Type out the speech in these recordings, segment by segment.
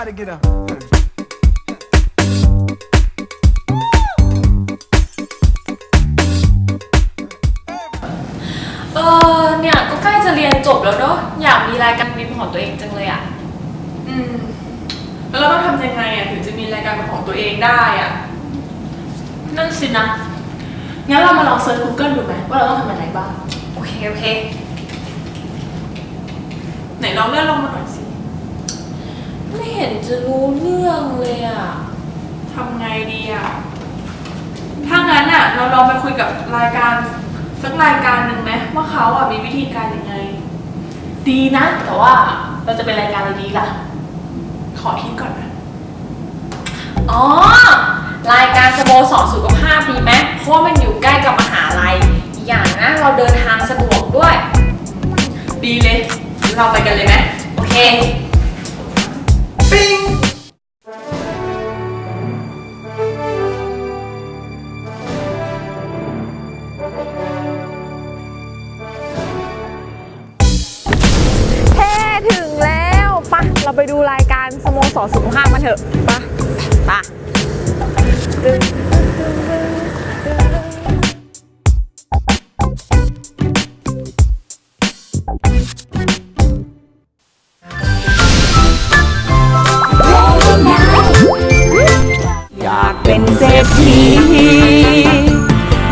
Everybody get up. เออเนี่ยก็ใกล้จะเรียนจบแล้วเนาะอยากมีรายการบินของตัวเองจังเลยอะอืม แล้วเราต้องทำยังไงอะถึงจะมีรายการเป็นของตัวเองได้อะ นั่นสินะ งั้นเรามาลองเซิร์ช Google ดูไหมว่าเราต้องทำอะไรบ้าง โอเค โอเค ไหนลองเลื่อนลงมาหน่อยสิ ไม่เห็นจะรู้เรื่องเลยอะทำไงดีอะ ถ้างั้นอะ เราลองไปคุยกับรายการสักรายการหนึ่งไหมว่าเขาอะมีวิธีการยังไง ดีนะ แต่ว่าเราจะเป็นรายการอะไรดีล่ะ ขอคิดก่อนนะ อ๋อ รายการสโมสรสุขภาพดีไหมเพราะว่ามันอยู่ใกล้กับมหาลัยอีกอย่างนะ เราเดินทางสะดวกด้วย ดีเลย เราไปกันเลยไหมโอเค ไปดูรายการสโมสรสุขภาพมาเถอะปะปะตึงอยากเป็นเศรษฐี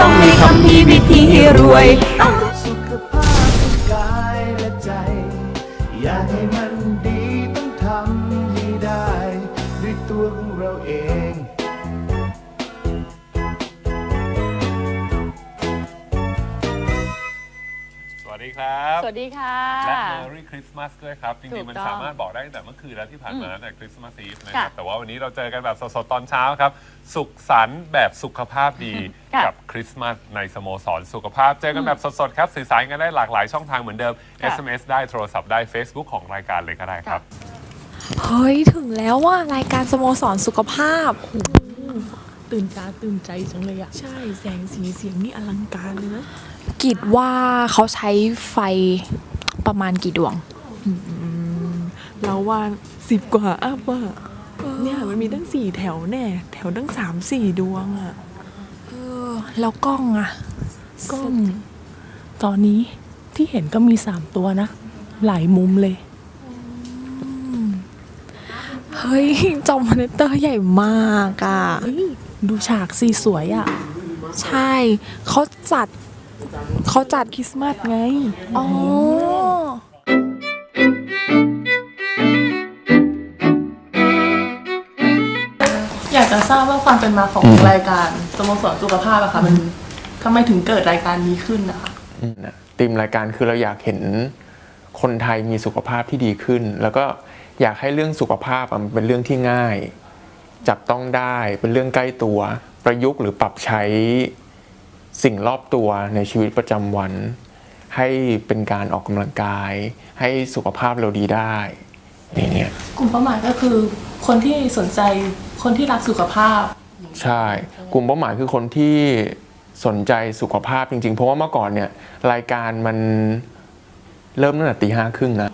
ต้องมีคำพีวิธีรวย วัสดีค่ะ และ Merry Christmas ด้วยครับจถูริงกๆมันต้องสามารถบอกได้ตั้งแต่เมื่อคืนแล้วที่ผ่านมาตั้งแต่คริสต์มาสอีฟนะคค่ะรับแต่ว่าวันนี้เราเจอกันแบบสดๆ ตอนเช้าครับ สุขสันต์แบบสุขภาพดีค่ะกับคริสต์มาสในสโมสรสุขภาพ เจอกันแบบสดๆ ครับ สื่อสารกันได้หลากหลายช่องทางเหมือนเดิม ค่ะ SMS ได้โทรศัพท์ได้ Facebook ของรายการเลยก็ได้ครับ เฮ้ย ถึงแล้วว่ารายการสโมสรสุขภาพ ตื่นตาตื่นใจจังเลยอะใช่แสงสีเสียงนี่อลังการเลยนะกิดว่าเขาใช้ไฟประมาณกี่ดวง เราว่าสิบกว่าอัพอะเนี่ยมันมีตั้งสี่แถวแน่ แถวตั้งสามสี่ดวงอะเออ แล้วกล้องอะกล้องตอนนี้ที่เห็นก็มีสามตัวนะ หลายมุมเลย เฮ้ย จอมอนิเตอร์ใหญ่มากอะเฮ้ยดูฉากสีสวยอะใช่ เขาจัด เขาจัดคริสต์มาสไง อ๋ออยากจะทราบว่าความเป็นมาของรายการสโมสรสุขภาพอะค่ะมันทำไมถึงเกิดรายการนี้ขึ้นนะคะนะธีมรายการคือเราอยากเห็นคนไทยมีสุขภาพที่ดีขึ้น แล้วก็ อยากให้เรื่องสุขภาพอะมันเป็นเรื่องที่ง่าย จับต้องได้เป็นเรื่องใกล้ตัว ประยุกต์หรือปรับใช้สิ่งรอบตัวในชีวิตประจำวัน ให้เป็นการออกกำลังกาย ให้สุขภาพเราดีได้อย่างเงี้ยกลุ่มเป้าหมายก็คือคนที่สนใจคนที่รักสุขภาพ ใช่ กลุ่มเป้าหมายคือคนที่สนใจสุขภาพจริงๆ เพราะว่าเมื่อก่อนเนี่ยรายการมันเริ่มตั้งแต่ตีห้าครึ่งนะ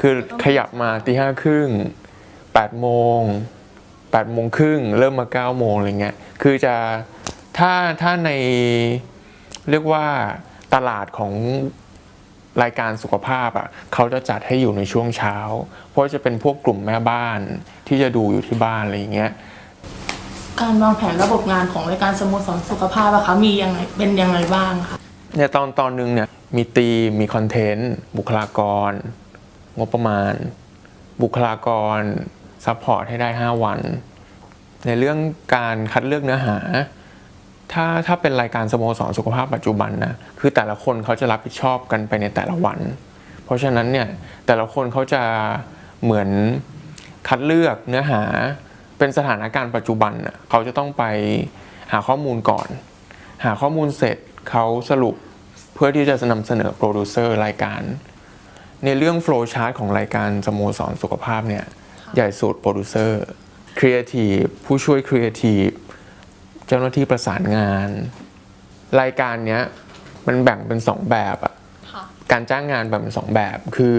คือขยับมาตีห้าครึ่งแปดโมงแปดโมงครึ่งเริ่มมาเก้าโมงอะไรเงี้ยคือจะถ้าถ้าในเรียกว่าตลาดของรายการสุขภาพอะเขาจะจัดให้อยู่ในช่วงเช้า เพราะจะเป็นพวกกลุ่มแม่บ้านที่จะดูอยู่ที่บ้านอะไรอย่างเงี้ยการวางแผนระบบงานของรายการสโมสรสุขภาพอะคะมียังไงเป็นยังไงบ้างคะเนี่ยตอนตอนหนึงเนี่ยมีตีมมีคอนเทนต์บุคลากร งบประมาณ บุคลากรซัพพอร์ตให้ได้ 5 วัน ในเรื่องการคัดเลือกเนื้อหา ถ้าถ้าเป็นรายการสโมสรสุขภาพปัจจุบันนะคือแต่ละคนเขาจะรับผิดชอบกันไปในแต่ละวัน เพราะฉะนั้นเนี่ยแต่ละคนเขาจะเหมือนคัดเลือกเนื้อหาเป็นสถานการณ์ปัจจุบันเขาจะต้องไปหาข้อมูลก่อน หาข้อมูลเสร็จเขาสรุปเพื่อที่จะนำเสนอโปรดิวเซอร์รายการ ในเรื่องโฟล์ชาร์ตของรายการสโมสรสุขภาพเนี่ยใหญ่สุดโปรดิวเซอร์ครีเอทีฟผู้ช่วยครีเอทีฟเจ้าหน้าที่ประสานงาน รายการเนี้ยมันแบ่งเป็น2แบบอะการจ้างงานแบ่งเป็น2แบบคือ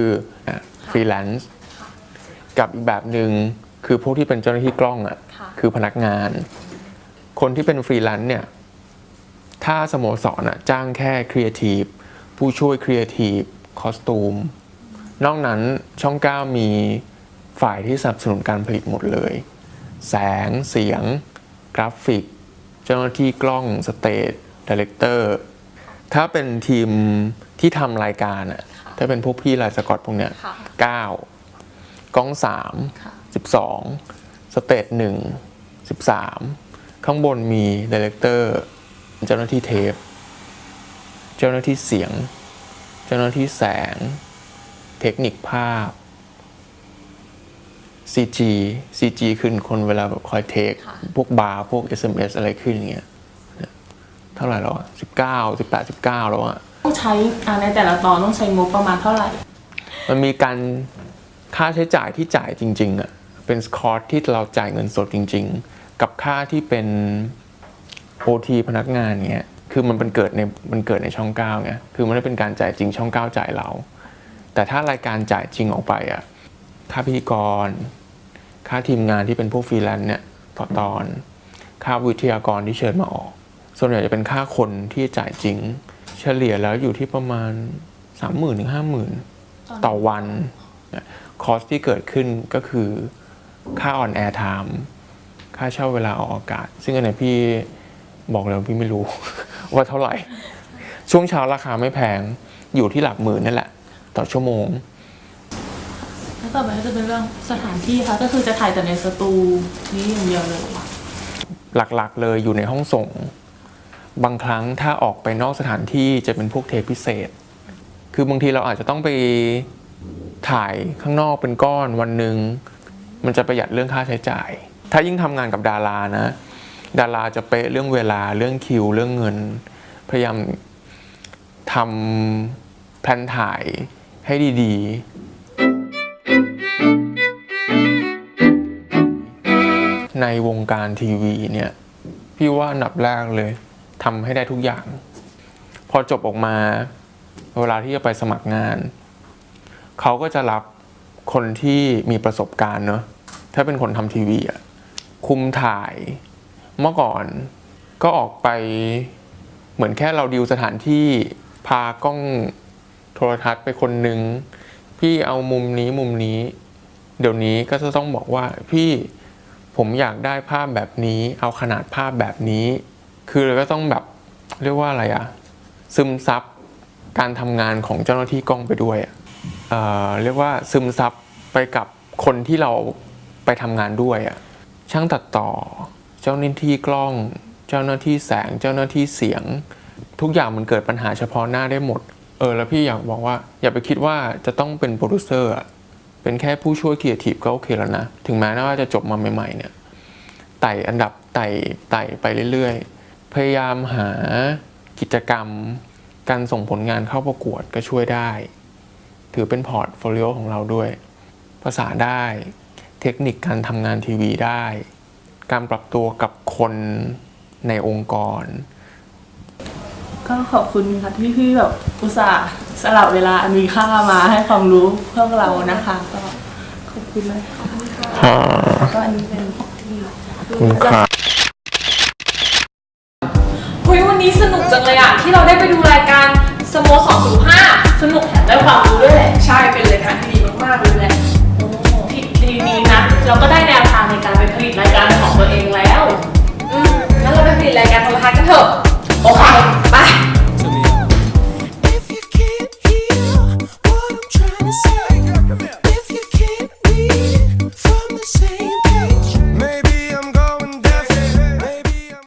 ฟรีแลนซ์กับอีกแบบหนึ่งคือพวกที่เป็นเจ้าหน้าที่กล้องอะ่ะค่ะคือพนักงาน คนที่เป็นฟรีแลนซ์เนี่ยถ้าสโมสรอะจ้างแค่ครีเอทีฟผู้ช่วยครีเอทีฟคอสตูม นอกนั้นช่อง 9 มีฝ่ายที่สนับสนุนการผลิตหมดเลย แสงเสียง กราฟิก เจ้าหน้าที่กล้องสเตจดีเลกเตอร์ถ้าเป็นทีมที่ทำรายการอะถ้าเป็นพวกพี่ลายสกอตพวกเนี้ยค่ะเก้ากล้องสามค่ะสิบสองสเตจหนึ่งสิบสามข้างบนมีดีเลกเตอร์เจ้าหน้าที่เทป เจ้าหน้าที่เสียง เจ้าหน้าที่แสง เทคนิคภาพ CG CG ขึ้นคนเวลาแบบคอยเทคค่ะพวกบาร์พวก SMS อะไรขึ้นอย่างเงี้ยเนี่ยเท่าไหร่แล้วสิบเก้าสิบแปดสิบเก้าแล้วอะต้องใช้อ่าในแต่ละตอนต้องใช้งบประมาณเท่าไหร่ มันมีการค่าใช้จ่ายที่จ่ายจริง ๆอะเป็นคอร์สที่เราจ่ายเงินสดจริง ๆ กับค่าที่เป็น OT พนักงานเงี้ยคือมันเป็นเกิดในมันเกิดในช่องเก้าไงคือมันไม่ได้เป็นการจ่ายจริงช่องเก้าจ่ายเรา แต่ถ้ารายการจ่ายจริงออกไปอะค่าพิธีกร ค่าทีมงานที่เป็นพวกฟรีแลนซ์เนี่ยต่อตอน ค่าวิทยากรที่เชิญมาออก ส่วนใหญ่จะเป็นค่าคนที่จ่ายจริง เฉลี่ยแล้วอยู่ที่ประมาณ 3 0 0 0 0ถึง50,000ต่อวันคอสที่เกิดขึ้นก็คือค่าออนแอร์ไทม์ค่าเช่าเวลาออกอากาศ ซึ่งอันไหนพี่บอกเลยว่าพี่ไม่รู้ว่าเท่าไหร่ ช่วงเช้าราคาไม่แพงอยู่ที่หลักหมื่นนั่นแหละ ต่อชั่วโมง แล้วต่อไปก็จะเป็นเรื่องสถานที่ค่ะก็คือจะถ่ายแต่ในสตูนี้อย่างเดียวเลยหลักๆ เลยอยู่ในห้องส่ง บางครั้งถ้าออกไปนอกสถานที่จะเป็นพวกเทปพิเศษ คือบางทีเราอาจจะต้องไปถ่ายข้างนอกเป็นก้อนวันหนึ่งมันจะประหยัดเรื่องค่าใช้จ่าย ถ้ายิ่งทำงานกับดารานะ ดาราจะเป๊ะเรื่องเวลาเรื่องคิว เรื่องเงิน พยายามทำแพลนถ่าย ให้ดีๆ ในวงการทีวีเนี่ย พี่ว่าอันดับแรกเลยทำให้ได้ทุกอย่าง พอจบออกมา เวลาที่จะไปสมัครงาน เขาก็จะรับคนที่มีประสบการณ์เนอะถ้าเป็นคนทำทีวีอะคุมถ่าย เมื่อก่อนก็ออกไปเหมือนแค่เราดิวสถานที่พากล้อง โทรทัศน์ไปคนหนึ่งพี่เอามุมนี้มุมนี้ เดี๋ยวนี้ก็จะต้องบอกว่าพี่ผมอยากได้ภาพแบบนี้ เอาขนาดภาพแบบนี้ คือเราก็ต้องแบบเรียกว่าอะไรอะซึมซับการทำงานของเจ้าหน้าที่กล้องไปด้วยอะเออเรียกว่าซึมซับไปกับคนที่เราไปทำงานด้วยอะช่างตัดต่อ เจ้าหน้าที่กล้อง เจ้าหน้าที่แสง เจ้าหน้าที่เสียง ทุกอย่างมันเกิดปัญหาเฉพาะหน้าได้หมด เออแล้วพี่อยากบอกว่า อย่าไปคิดว่าจะต้องเป็นโปรดิวเซอร์อะเป็นแค่ผู้ช่วยครีเอทีฟก็โอเคแล้วนะ ถึงแม้ว่าจะจบมาใหม่ ๆ เนี่ยไต่อันดับไต่ไต่ไปเรื่อยๆ พยายามหากิจกรรม การส่งผลงานเข้าประกวดก็ช่วยได้ ถือเป็นพอร์ตโฟลิโอของเราด้วย ภาษาได้ เทคนิคการทำงานทีวีได้ การปรับตัวกับคนในองค์กร ก็ขอบคุณค่ะที่พี่แบบอุตส่าห์สละเวลาอันมีค่ามาให้ความรู้พวกเรานะคะ ก็ขอบคุณนะคะค่ะก็อันนี้เป็นที่คุณค่ะเฮ้ยวันนี้สนุกจังเลยอะที่เราได้ไปดูรายการสโมสรสุขภาพสนุกแถมได้ความรู้ด้วยแหละใช่เป็นรายการที่ดีมากๆเลยแหละที่ดีๆนะเราก็ได้แนว